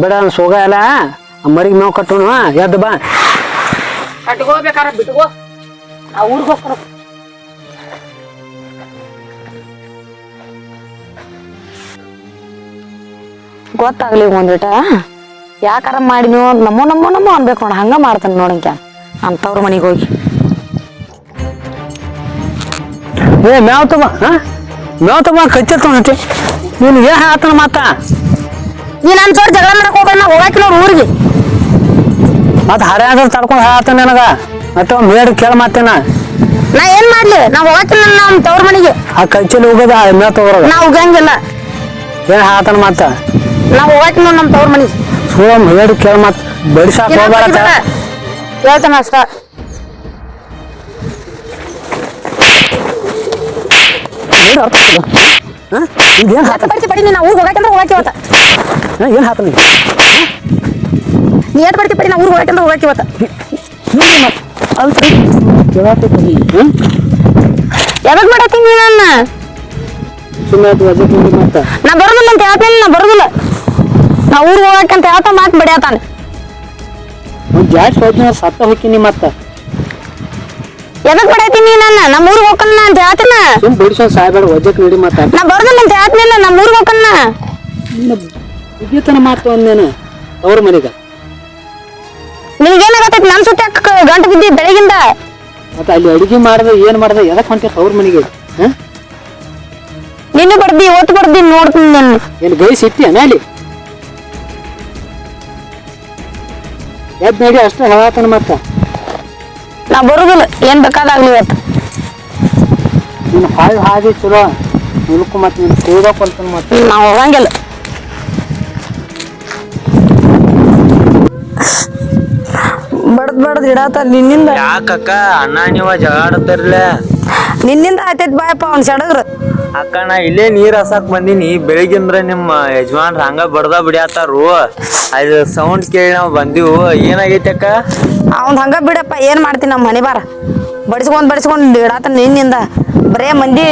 ಬೇಡ ಅವ್ನ್ ಸೋಗ ಎಲ್ಲ ಮರಿಗೆ ಮೇವು ಕಟ್ಟೋಣ ಎದ್ದು ಬಾ. ಕಟ್ಕೋಬೇಕಾರ ಬಿಟ್ಕೋ. ಆ ಊರಿಗೆ ಹೋಗ್ತಾರ. ಗೊತ್ತಾಗ್ಲಿ ಒಂದಿಟ ಯಾಕಾರ ಮಾಡಿ ನೀವು ನಮ್ಮೋ ನಮ್ಮೋ ನಮ್ಮೋ ಅನ್ಬೇಕು ನೋಡ ಹಂಗ ಮಾಡ್ತಾನೆ ನೋಡಂಕ ಅಂತವ್ರ ಮನೆಗೆ ಹೋಗಿ. ಏ ಮೇವ್ ತಮ್ಮ ಹಾ? ಮೇವ್ ತಮ್ಮ ಕಚ್ಚೆ ತೊಗೊಂಡಿ ನೀನು ಏನ್ ಆತನ ಮಾತ ನೀ ನನ್ನ ಜೋಡಿ ಜಗಳ ಮಾಡಕ್ ಹೋಗ್ಬೇಡ ನಾ ಹೋಗಾಕಿಲ್ಲ ಅವ್ರ ಊರಿಗೆ. ಮತ್ತೆ ಹರ್ಯಾದ ತಡ್ಕೊಂಡು ಹಾತ ನನಗ. ಮತ್ತೆ ಮೇಡ್ ಕೇಳ ಮಾತೇನ. ನಾ ಏನ್ ಮಾಡ್ಲಿ? ನಾ ಹೋಗಾಕಿಲ್ಲ ನಮ್ಮ ತವ್ರ ಮನೆಗೆ. ಆ ಕಚ್ಚೆಲಿ ಹೋಗೋದ ಎಮ್ಮೆ ತಗೋರೋದ ನಾ ಹೋಗಂಗಿಲ್ಲ ಏನ್ ಹಾತನ ಮತ್ತ? ನಾ ಹೋಗಾಕಿಲ್ಲ ನಮ್ಮ ತವ್ರ ಮನೆಗೆ. ಸೋ ಮೇಡ್ ಕೇಳ ಮಾತ. ಬಡಿಸಾಕ ಹೋಗ್ಬೇಡ ಹೇಳ್ತಾನ ಅಷ್ಟ. ಅರ್ಥ ಹಾ? ಇದೇನ್ ಹಾತ ಪಡಿಸಿ ಪಡಿ ನೀ? ನಾ ಊರಿಗೆ ಹೋಗಾಕಂದ್ರೆ ಹೋಗಾಕಿ ಇವತ್ತ. ಹಾ, ಏನ್ ಹಾತ ನೀ? ನೀ ಏಟ್ ಪಡ್ತಿ ಪಡಿ? ಊರಿಗೆ ಹೋಗಾಕಂದ್ರೆ ಹೋಗಾಕಿ ಇವತ್ತ. ಯಾವಾಗ ಮಾಡತ್ತಿ ನೀ ನನ್ನ? ಸುಮ್ಮನೆ ಅದು ಅದೇ ನೋಡಿ ಮತ್ತ? ನಾ ಬರೋದಿಲ್ಲ ಅಂತ ಹೇಳ್ತೇನೆ ನಾ ಬರೋದಿಲ್ಲ. ನಾ ಊರಿಗೆ ಹೋಗಾಕಂತ ಹೇಳ್ತಾ ಮಾತು ಬಡಿಯತಾನೆ. ಜಾಸ್ತಿ ಹೋದ್ನ ಸತ್ತ ಹೋಗ್ತೀನಿ ಮತ್ತ. ಎದಕ್ ಬಡೈತಿ ನೀ ನನ್ನ? ನಮ್ಮ ಊರಿಗೆ ಹೋಗಣ್ಣ ಅಂತ ಹೇಳ್ತೀನ? ಸುಮ್ ಬಿಡಿಸೋನ್ ಸಾಯ್ಬೇಡ ವಜಕ್ ನಡಿ ಮಾತಾಡ ನಾ ಬರೋದಿಲ್ಲ ಅಂತ ಹೇಳ್ತೀನಿಲ್ಲ ನಮ್ಮ ಊರಿಗೆ ಹೋಗಣ್ಣ ಮುಗಿತನ ಮಾತು ಅಂದೇನು ಅವ್ರ ಮನೆಗ? ನಿನಗೇನಾಗತ್ತೈತಿ ನನ್ನ ಸುತ್ತ ಗಂಟು ಬಿದ್ದಿ ಬೆಳಗಿಂದ? ಮತ್ತೆ ಅಲ್ಲಿ ಅಡಿಗೆ ಮಾಡ್ದೆ ಏನ್ ಮಾಡ್ದೆ ಎದಕ್ ಹೊಂಟೈತೆ ಅವ್ರ ಮನೆಗೆ? ನಿನ್ನ ನಿನ್ನೆ ಬಡ್ದಿ ಓಟ್ ಬಡ್ದಿ ನೋಡ್ತೀನಿ ನಾನು. ಏನ್ ಗೈಸ್ ಇಟ್ಟಿಯನ ಅಲ್ಲಿ ಎದ್ ನಡಿ ಅಷ್ಟೇ ಹೇಳಾತನ ಮತ್ತ. ನಾ ಬರುದಿಲ್ಲ ಏನ್ ಬೇಕಾದಾಗ್ಲಿ ಇವತ್ತು. ನಿನ್ನ ಹಾಳು ಹಾದಿ ಚಲೋ. ಮುಲ್ಕು ಮತ್ತೆ ನೀನು ಕೂದಕೊಳ್ತಾನ ಮತ್ತೆ ನಾ ಹೋಗಂಗಿಲ್ಲ. ಬಡದ್ ಬಡ್ದ್ ಇಡಾತ ನಿನ್ನಿಂದ. ಯಾಕಕ್ಕ ಅಣ್ಣ ನೀವ ಜಗಾಡತ್ತಿರ್ಲ ನಿನ್ನಿಂದ ಆಯ್ತೈತ್ ಬಾಯಪ್ಪ ಅವ್ನ್ ಸಡಗ್ರ. ಅಕ್ಕ ನಾ ಇಲ್ಲೇ ನೀರ್ ಹಸಾಕ್ ಬಂದೀನಿ. ಬೆಳಿಗ್ಗೆಂದ್ರ ನಿಮ್ಮ ಯಜಮಾನ್ರ ಹಂಗ ಬಡ್ದ ಬಿಡ್ಯಾತಾರು. ಅದ್ ಸೌಂಡ್ ಕೇಳಿ ನಾವ್ ಬಂದಿವು. ಏನಾಗೈತಿ ಅಕ್ಕ? ಅವ್ನ್ ಹಂಗ ಬಿಡಪ್ಪ ಏನ್ ಮಾಡ್ತೀನಿ ನಮ್ಮ ಮನೆ ಬಾರ? ಬಡಿಸ್ಕೊಂಡ್ ಬಡಿಸ್ಕೊಂಡ್ ಇಡಾತ ನಿನ್ನಿಂದ. ಬರೇ ಮಂದಿ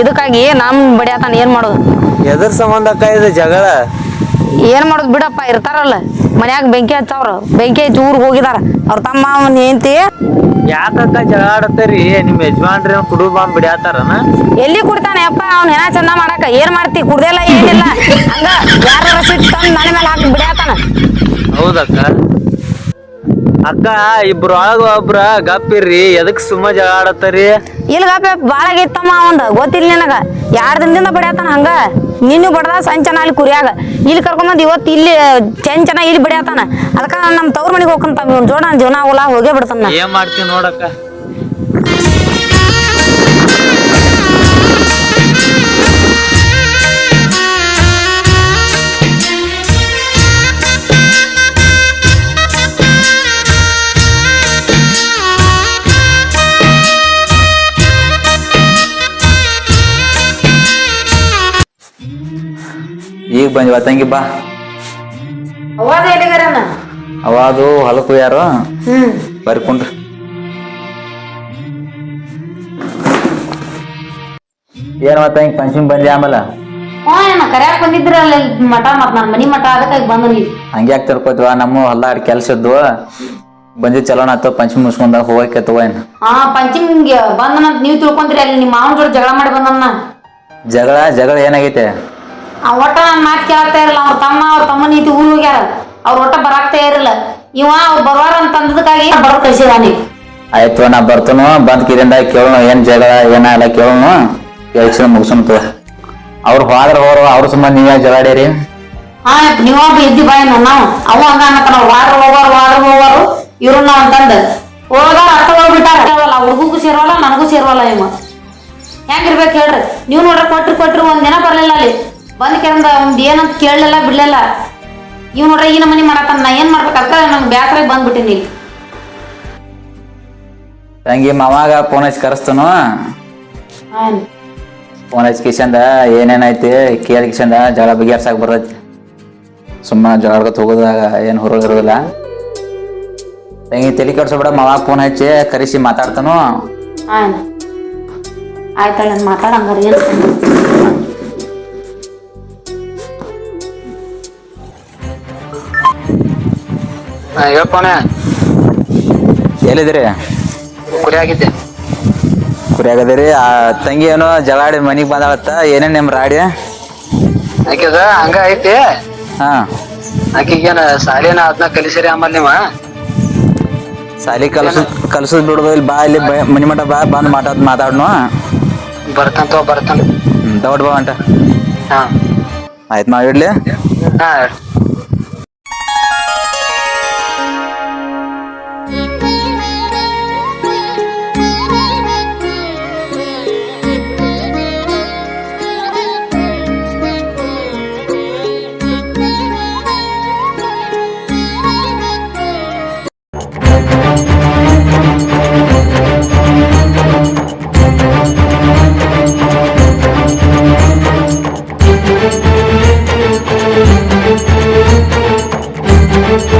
ಇದಕ್ಕಾಗಿ ನಮ್ ಬಡಿಯಾತಾನ ಏನ್ ಮಾಡೋದು? ಎದ್ರ ಸಂಬಂಧ ಅಕ್ಕ ಇದು ಜಗಳ. ಏನ್ ಮಾಡೋದು ಬಿಡಪ್ಪ ಇರ್ತಾರಲ್ಲ. ಮನ್ಯಾಗ ಬೆಂಕಿ ಹಚ್ಚವ್ರ. ಬೆಂಕಿ ಹಚ್ಚಿ ಊರಿಗೆ ಹೋಗಿದಾರ. ಅವ್ರ ತಮ್ಮ ಅವನ್ ಹೆಂಡತಿ. ಯಾಕಕ್ಕ ಜಗಾಡತ್ತರಿ ನಿಮ್ ಯಜಮಾನ್ರಿ ಕುಡು ಬಾಂಬ್ ಬಿಡ್ಯಾತಾರನ? ಎಲ್ಲಿ ಕುಡ್ತಾನೆ ಅಪ್ಪ? ಅವ್ನ ಏನ ಚಂದ ಮಾಡಾಕ. ಏನ್ ಮಾಡ್ತಿ? ಕುಡ್ದೆಲ್ಲ ಏನಿಲ್ಲ. ಹಂಗ ಯಾರ ರಸೀದ್ ತಂದು ಮನೆ ಮೇಲೆ ಹಾಕಿ ಬಿಡ್ಯಾತಾನ. ಹೌದಕ್ಕ. ಅಕ್ಕ ಇಬ್ರು ಒಳಗ ಒಬ್ರ ಗಪ್ಪಿರ್ರಿ ಎದಕ್ ಸುಮ್ಮ ಜಗಾಡತ್ತರಿ ಇಲ್ಗಪ್ಪ ಬಾಳ ಆಗೈತಮ್ಮ ಅವಂದ ಗೊತ್ತಿಲ್ಲ ನಿನಗ. ಯಾರು ದಿನದಿಂದ ಬಡಿಯಾತಾನ ಹಂಗ? ನಿನ್ನ ಬಡದ ಸಂಚನ ಅಲ್ಲಿ ಕುರಿಯಾಗ. ಇಲ್ಲಿ ಕರ್ಕೊಂಬಂದು ಇವತ್ತು ಇಲ್ಲಿ ಚೆಂಚನ ಇಲ್ಲಿ ಬಡಿಯಾತಾನ. ಅದಕ್ಕ ನಮ್ಮ ತವ್ರ ಮನೆಗೆ ಹೋಗ್ಕಂತ ಜೋಡ ಜೀವನ ಹೋಗೇ ಬಿಡ್ತಾನ. ಏನ್ ಮಾಡ್ತೀನಿ ನೋಡಕ್ಕ? ಈಗ ಬಂದ್ವ ತಂಗಿ ಬಾ. ಅವಾಗ ಎಲ್ಲಿಗಾರನ ಅವ ಬರ್ಕೊಂಡ್ರ ಹೊಲಕ್ಕೆ ಯಾರು ಹ್ಮ್. ಬರ್ಕೊಂಡ್ರಿ ಏನ್ ತಂಗಿ ಪಂಚಮಿ ಬಂದಿ ಆಮೇಲೆ? ಹ್ಞೂ ಕರ್ಯಾಕ್ ಬಂದಿದ್ರಲ್ಲ ಇಲ್ಲಿ ಮಠ ಮತ್ ಮನಿ ಮಠ ಅದಕ್ಕಾಗಿ ಬಂದನಿ ಹಂಗೆ ಯಾಕೆ ತಿಳ್ಕೊತೀವ ನಮ್ಮ ಹೊಲ ಕೆಲ್ಸ ಇದ್ವು. ಬಂದಿ ಚಲೋನ ಆತ ಪಂಚಮಿ ಮುಗಿಸ್ಕೊಂಡ ಹೋಗಕ್ಕೆ ತಗೋ ಏನು ಹಾ ಪಂಚಮಿಗೆ ಬಂದನಂತ ನೀವ್ ತಿಳ್ಕೊಂತೀರಿ ಅಲ್ಲಿ ನಿಮ್ಮ ಮಾವನ ಜೋಡಿ ಜಗಳ ಮಾಡಿ ಬಂದನ್ನ ಜಗಳ ಜಗಳ ಏನಾಗೈತೆ? ಒಟ್ಟ ನನ್ನ ಮಾತು ಕೇಳ್ತಾ ಇರಲ್ಲ ಅವ್ರ ತಮ್ಮ ಅವ್ರ ತಮ್ಮ ನೀತಿ ಊರು ಹೋಗ್ಯಾರ. ಅವ್ರ ಒಟ್ಟ ಬರಾಕ್ತಾ ಇರಲ್ಲ. ಇವ ಅವ್ರು ಬರೋರ ಅಂತ ಅಂದದಕ್ಕಾಗಿ ಬರೋ ಕಳ್ಸಿದಾನಿ ಆಯ್ತು ನಾ ಬರ್ತನು ಬಂದ್ ಕಿರಿಂದ ಕೇಳೋಣ ಏನ್ ಜಗಳ ಏನ ಎಲ್ಲ ಕೇಳೋಣ. ಕೇಳಿಸಿ ಮುಗಿಸೋಣ ತಗೋ ಅವ್ರು ಹೋದ್ರ ಹೋರು ಅವ್ರ ಸುಮ್ಮನೆ ನೀವೇ ಜಗಾಡೇರಿ ಹಾ ನೀವ ಇದ್ದಿ ಬಾಯ ನಾವು. ಅವು ಹಂಗ ಅನ್ನತಾನ ವಾರ ಹೋಗೋರು ವಾರ ಹೋಗೋರು ಇವ್ರು ನಾವ್ ಅಂತಂದ. ಹೋಗ ಅರ್ಥ ಹೋಗ್ಬಿಟ್ಟಾರ ಹುಡುಗಗೂ ಸೇರೋಲ್ಲ ನನಗೂ ಸೇರೋಲ್ಲ ಇವ. ಹೆಂಗಿರ್ಬೇಕು ಹೇಳ್ರಿ. ನೀವು ನೋಡ್ರಿ ಕೊಟ್ರಿ ಕೊಟ್ರಿ ಒಂದ್ ದಿನ ಬರ್ಲಿಲ್ಲ ಅಲ್ಲಿ. ಬಂದ್ ಕೆಂದ ಒಂದು ಏನಂತ ಕೇಳಲಿಲ್ಲ ಬಿಡ್ಲಿಲ್ಲ. ಇವ್ ನೋಡ್ರಿ ಈ ನಮ್ಮನೆ ಮಾಡತ್ತಾನ ನಾ ಏನ್ ಮಾಡ್ಬೇಕು ಅದಕ್ಕ ನಂಗೆ ಬ್ಯಾಸರಾಗಿ ಬಂದ್ಬಿಟ್ಟಿನಿ ತಂಗಿ ಮಾವಾಗ ಫೋನ್ ಹಚ್ಚಿ ಕರೆಸ್ತನು? ಫೋನ್ ಹಚ್ಚಿ ಕಿಶಂದ ಏನೇನೈತಿ ಕೇಳಿ ಕಿಶಂದ ಜಗಳ ಬಗೆಹರ್ಸಾಕ್ ಬರ್ತೈತಿ ಸುಮ್ಮನೆ ಜಗಳಗತ್ ಹೋಗೋದಾಗ ಏನು ಹೊರಗೆ ಇರೋದಿಲ್ಲ. ತಂಗಿ ತಲೆ ಕೆಡ್ಸೋಬೇಡ ಮಾವಾಗ ಫೋನ್ ಹಚ್ಚಿ ಕರೆಸಿ ಮಾತಾಡ್ತಾನು? ಹಾಂ ಆಯ್ತಾಳ ಮಾತಾಡ ಏನು ಹೇಳ್ಕೊನೆ ಎಲ್ಲಿದ್ದೀರಿ? ಕುರಿ ಆಗಿದ್ದೆ ಕುರಿ ಆಗದಿರಿ ಆ ತಂಗಿ ಏನೋ ಜಗಾಡಿ ಮನಿಗ್ ಬಂದಾಳತ್ತ ಏನೇನ್ ನಿಮ್ ರಾಡಿ? ಆಕೆದ ಹಂಗ ಐತಿ. ಹಾ. ಆಕಿಗೇನ ಸಾಲಿನ ಅದನ್ನ ಕಲಿಸಿರಿ ಆಮೇಲೆ ನೀವ? ಸಾಲಿ ಕಲ್ಸ ಕಲ್ಸದ್ ಬಿಡುದು ಇಲ್ಲಿ ಬಾ ಇಲ್ಲಿ ಬ- ಮನಿ ಮಠ ಬಾ ಬಂದ್ ಮಾತಾಡ್ ಮಾತಾಡ್ನು. ಬರ್ತಂತ ಬರ್ತಾನ. ಹ್ಮ್ ದೌಡ್ ಬಾ ಅಂಟ. ಹಾ. ಆಯ್ತ್ ನಾವ್ ಇಡ್ಲಿ? ಹಾ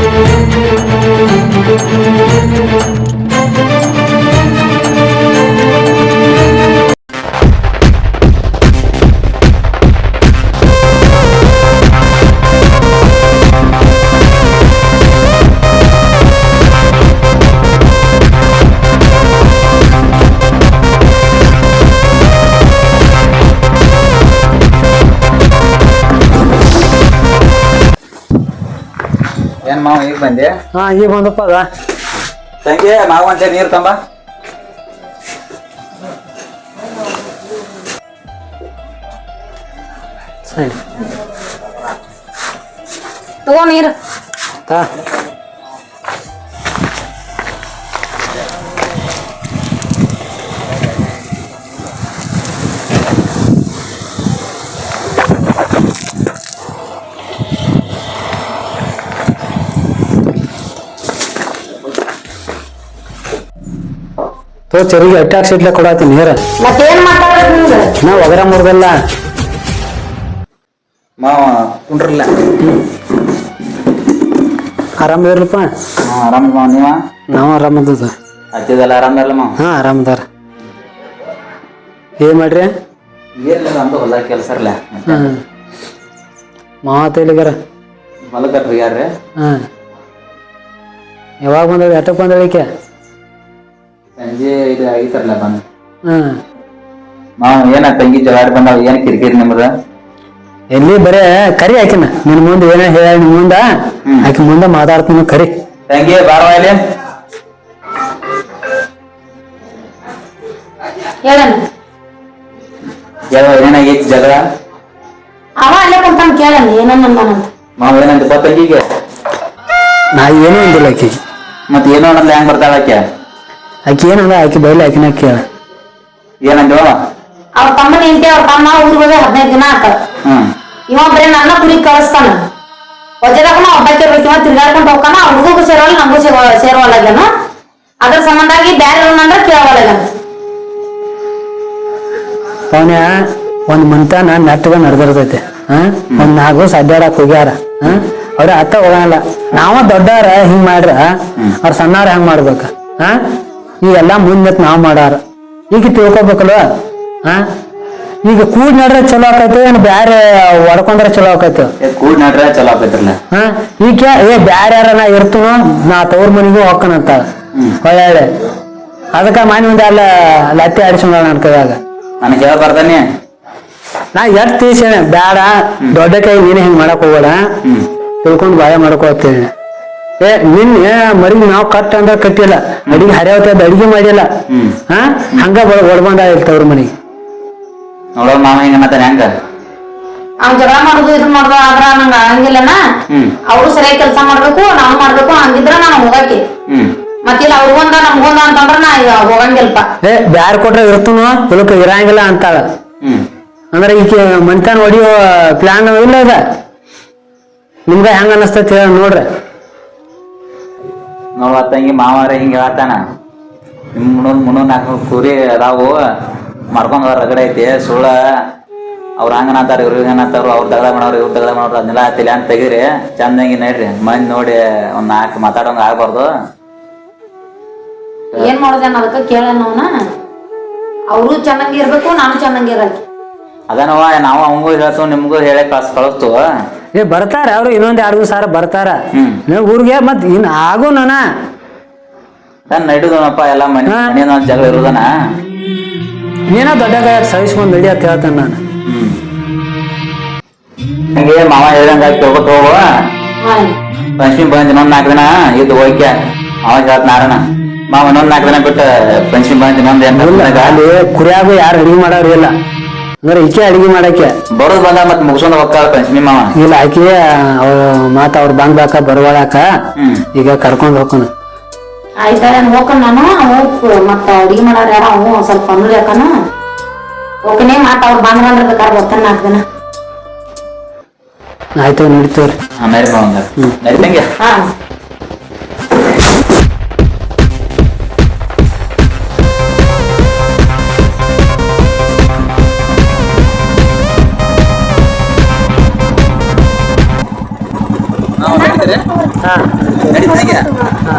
Thank you. ಏನ್ ಮಾವ ಈಗ ಬಂದೆ? ಹಾ ಈಗ ಬಂದಪ್ಪ ಅದ. ತಂಗಿ ಮಾವ ಅಂತ ನೀರು ತಂಬ. ಸರಿ. ತಗೋ ನೀರು. ತಾ. ತೋ ಚರಿಗೆ ಅಟ್ಟಾಕ್ ಸಿಟ್ಲೆ ಕೊಡತ್ತೀನಿ ನೀರ ಮತ್ತೇನ್ ಮಾತಾಡ್ಬೇಕು ನಿಮ್ಗೆ? ನಾ ಒಗರ ಮುರ್ದಲ್ಲ. ಮಾವ ಕುಂಡ್ರಲ್ಲ? ಆರಾಮ ಇರ್ಲಪ್ಪ ಆರಾಮ ಮಾವ ನೀವ? ನಾವು ಆರಾಮದ ಹತ್ತಿದಲ್ಲ ಆರಾಮ ಇರಲ್ಲ ಮಾವ? ಹಾ ಆರಾಮದಾರ ಏನ್ ಮಾಡ್ರಿ? ಏನಿಲ್ಲ ನಮ್ದು ಹೊಲ ಕೆಲಸ ಇರಲ್ಲ ಹ್ಮ್. ಮಾವ ತೈಲಿಗಾರ? ಹೊಲ ಕಟ್ರಿ ಯಾರ್ರಿ ಹಾ ಯಾವಾಗ ಬಂದಳಿ ಎಟ್ಟಕ್ಕೆ ಬಂದಳಿಕೆ ಸಂಜೆ ಇದು ಆಗಿತ್ತಾರಲ್ಲ ಬಂದ್. ಹ್ಮ್ ಮಾವ ಏನ ತಂಗಿ ಜಗಾಡಿ ಬಂದಾವ ಏನ್ ಕಿರಿಕಿರಿ ನಿಮ್ದ? ಎಲ್ಲಿ ಬರೇ ಕರಿ ಆಕಿನ. ನಿನ್ ಮುಂದೆ ಏನ ಹೇಳ ನಿನ್ ಮುಂದ? ಆಕಿ ಮುಂದೆ ಮಾತಾಡ್ತೀನಿ ಕರಿ. ತಂಗಿ ಬಾರವಾ ಇಲ್ಲಿ. ಹೇಳಣ ಯಾವ ಏನಾಗೈತಿ ಜಗಳ? ಅವ ಅಲ್ಲೇ ಕುಂತಾನ ಕೇಳಣ ಏನನ್ನಂದಾನಂತ ಮಾವ ಏನಂತ ತಂಗಿಗೆ? ನಾ ಏನೂ ಅಂದಿಲ್ಲ ಆಕಿ. ಮತ್ ಏನೋ ಅನ್ನೋದ್ ಹೆಂಗ್ ಬರ್ತಾಳ ಆಕೆ ಆಕಿ ಏನಂದ? ಆಕೆ ಬೈಲೆ ಆಕಿನ ಕೇಳ. ಏನಂದ್ಯೋ? ಅವ್ರ ತಮ್ಮನ ಹೆಂಡತಿ ಅವ್ರ ತಮ್ಮ ಊರಿಗೆ ಹೋಗಿ ಹದಿನೈದು ದಿನ ಆತ. ಹ್ಮ್. ಇವ ಬರೀ ನನ್ನ ಕುರಿ ಕಳಿಸ್ತಾನ. ವಜದಾಗ ಒಬ್ಬಕ್ಕೆ ಬೇಕು ಇವ ತಿರ್ಗಾಡ್ಕೊಂಡು ಹೋಗ್ತಾನ. ಅವ್ರಿಗೂ ಸೇರೋಲ್ಲ ನಮಗೂ ಸೇರ ಸೇರೋಲ್ಲಾಗ್ಯಾನ ಅದ್ರ ಸಂಬಂಧಾಗಿ ಬ್ಯಾರೆ ಅಂದ್ರೆ ಕೇಳವಲ್ಲಾಗ್ಯಾನ. ಅವನ ಒಂದ್ ಮಂತಾನ ನೆಟ್ಟಗ ನಡೆದಿರ್ತೈತೆ. ಹಾ ಒಂದ್ ನಾಲ್ಕು ದಿವಸ ಅಡ್ಡಾಡಕ್ ಹೋಗ್ಯಾರ. ಹಾ ಅವ್ರ ಅತ್ತ ಹೋಗಲ್ಲ. ನಾವ ದೊಡ್ಡಾರ ಹಿಂಗ್ ಮಾಡ್ರ. ಅವ್ರ ಸಣ್ಣಾರ ಹೆಂಗ್ ಮಾಡ್ಬೇಕ? ಹಾ ಈಗೆಲ್ಲ ಮುಂದೆ ನಾವು ಮಾಡಾರ. ಈಗ ತಿಳ್ಕೊಬೇಕಲ್ವ? ಹಾ ಈಗ ಕೂಡ್ ನಡ್ರೆ ಚಲೋ ಆಕೈತೆ ಏನ್ ಬ್ಯಾರೆ ಹೊಡ್ಕೊಂಡ್ರೆ ಚಲೋ ಆಕೈತೆ? ಕೂಡ್ ನಡ್ರೆ ಚಲೋ ಆಕೈತ್ರಲ್ಲ ಹಾ ಈಗ ಏ ಬ್ಯಾರೆ ಯಾರ ನಾ ಇರ್ತನೋ ನಾ ತವ್ರ ಮನಿಗೂ ಹೋಗ್ಕನಂತ ಒಳ್ಳೆ ಅದಕ್ಕ ಮನೆ ಮುಂದೆ ಅಲ್ಲ ಲತ್ತಿ ಆಡಿಸ್ಕೊಂಡ ನನ್ ಕೈಯಾಗ. ನನಗೆ ಹೇಳ್ಬಾರ್ದಾನೆ ನಾ ಎಟ್ ತೀಸೇಣ ಬ್ಯಾಡ ದೊಡ್ಡ ಕೈ ನೀನೇ ಹಿಂಗ್ ಮಾಡಕ್ ಹೋಗ್ಬೇಡ. ತಿಳ್ಕೊಂಡು ಬಾಯ ಮಾಡ್ಕೋತೇನೆ. ಏ ನಿನ್ನೆ ಮರಿ ಮರಿಗೆ ನಾವ್ ಕಟ್ ಅಂದ್ರ ಕಟ್ಟಿಲ್ಲ. ಅಡಿಗೆ ಹರಿಯವತ್ತದ ಅಡಿಗೆ ಮಾಡಿಲ್ಲ. ಹಾ ಹಂಗ ಒಳಬಂದ ಇರ್ತವ್ರ ಮನಿ ನೋಡೋ ಮಾವ ಹಿಂಗ ಮತ್ತೆ ಹೆಂಗ? ಅವ್ನ್ ಜಗಳ ಮಾಡುದು ಇದು ಮಾಡುದು ಆದ್ರ ನಂಗ ಆಗಂಗಿಲ್ಲನ? ಅವ್ರು ಸರಿಯಾಗಿ ಕೆಲಸ ಮಾಡ್ಬೇಕು ನಾವು ಮಾಡ್ಬೇಕು ಹಂಗಿದ್ರ ನಾನು ಹೋಗಕ್ಕೆ ಮತ್ತಿಲ್ಲ ಅವ್ರಿಗೊಂದ ನಮ್ಗೊಂದ ಅಂತಂದ್ರ ನಾ ಈಗ ಹೋಗಂಗಿಲ್ಪ. ಏ ಬ್ಯಾರ್ ಕೊಟ್ರೆ ಇರ್ತನು ಇಳಕ ಇರಂಗಿಲ್ಲ ಅಂತಾಳ. ಅಂದ್ರೆ ಈಗ ಮಂತಾನ ಹೊಡಿಯೋ ಪ್ಲಾನ್ ಇಲ್ಲ ಇದ? ನಿಮ್ಗ ಹೆಂಗ ಅನಸ್ತೈತಿ ಹೇಳಿ ನೋಡ್ರಿ. ನೋಡ ತಂಗಿ ಮಾವಾರ ಹಿಂಗೆ ಹೇಳ್ತಾನ. ನಿಮ್ಮ ಮುನ್ನೂರ್ ಮುನ್ನೂರ್ ನಾಲ್ಕು ಕುರಿ ಅದಾವು. ಮಾಡ್ಕೊಂಡು ರಗಡೆ ಐತಿ ಸುಳ್ಳ. ಅವ್ರ ಹಂಗನಾತಾರ ಇವ್ರ ಹಿಂಗನತ್ತಾರ ಅವ್ರು ದಗದ ಮಾಡೋರು ಇವ್ರು ದಗದ ಮಾಡೋರು ಅದನ್ನೆಲ್ಲ ತಲೆ ಅಂತ ತೆಗೀರಿ. ಚಂದಂಗಿ ನಡ್ರಿ ಮಂದಿ ನೋಡಿ ಒಂದು ನಾಲ್ಕು ಮಾತಾಡೋಂಗ ಆಗ್ಬಾರ್ದು. ಏನ್ ಮಾಡೋದೇನ ಅದಕ್ಕೆ ಕೇಳೋಣ ಅವರು ಚೆನ್ನಾಗಿರ್ಬೇಕು ನಾನು ಚೆನ್ನಾಗಿ ಇರಕ್ಕೆ ಅದನವ ನಾವು ಅವಂಗೂ ಹೇಳ್ತು ನಿಮ್ಗೂ ಹೇಳಿ ಕಳ್ಸ್ ಕಳಿಸ್ತು ಏ ಬರ್ತಾರ ಅವ್ರು ಇನ್ನೊಂದ್ ಎರಡು ದಿವಸ ಬರ್ತಾರ. ಹ್ಮ್. ನೀವು ಊರಿಗೆ ಮತ್ ಇನ್ ಆಗು ನಾನ. ನಾನು ನಡಿದನಪ್ಪ ಎಲ್ಲ ಮನೆ ಜಗಳ ಇರೋದನ? ನೀನ ದೊಡ್ಡ ಕೈ ಸಹಿಸ್ಕೊಂಡ್ ನಡಿ ಅಂತ ಹೇಳ್ತಾನ ನಾನು. ಹಂಗೆ ಮಾವ ಹೇಳ್ದಂಗ ಕೇಳ್ಕೊತ ಹೋಗುವ ಪಂಚಮಿ ಬಂದ್ ಇನ್ನೊಂದ್ ನಾಲ್ಕು ದಿನ ಇದ್ದು ಹೋಗ್ಯ. ಮಾವ ಹೇಳ್ತ ನಾರಣ ಮಾವ ಇನ್ನೊಂದ್ ನಾಲ್ಕು ದಿನ ಬಿಟ್ಟು ಪಂಚಮಿ ಬಂದ್ ಇನ್ನೊಂದ್ ಏನ್ ಕುರಿಯಾಗು ಯಾರು ಅಡಿಗೆ ಮಾಡೋರು ಇಲ್ಲ. ಅಂದ್ರೆ ಈಕೆ ಅಡಿಗೆ ಮಾಡಕ್ಕೆ. ಬರೋದ್ ಬಂದ ಮತ್ತೆ ಮುಗಿಸೋದ್ ಹೋಗ್ತಾಳ ಪಂಚಮಿ ಮಾವ. ಇಲ್ಲ ಆಕೆ ಅವ್ರ ಮಾತ ಅವ್ರ ಬಂದ್ಲಾಕ ಬರವಾಳಾಕ ಈಗ ಕರ್ಕೊಂಡ್ ಹೋಗೋಣ ಆಯ್ತಾರೆ ಹೋಗ್ಕೊಂಡ್ ನಾನು ಹೋಗ್ ಮತ್ತ ಅಡಿಗೆ ಮಾಡೋರು ಯಾರ ಅವು ಸ್ವಲ್ಪ ಅನ್ರಿ ಯಾಕನ ಓಕೆನೆ ಮಾತ ಅವ್ರು ಬಂದ್ರ ಅಂದ್ರೆ ಬೇಕಾದ್ರೆ ಬರ್ತಾನೆ ನಾಲ್ಕು ದಿನ. ಆಯ್ತು ನಡೀತವ್ರಿ. ಹಾ ನಡಿ ಮಾವ ನಡೀತಂಗೆ. ಹಾ.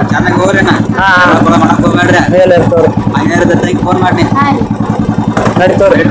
ಚೆನ್ನಾಗಿ ಹೋಗ್ರಿ ಮಾಡಕ್ ಹೋಗ್ಬೇಡ್ರಿ. ಫೋನ್ ಮಾಡಿ ನಡೀತವ್ರಿ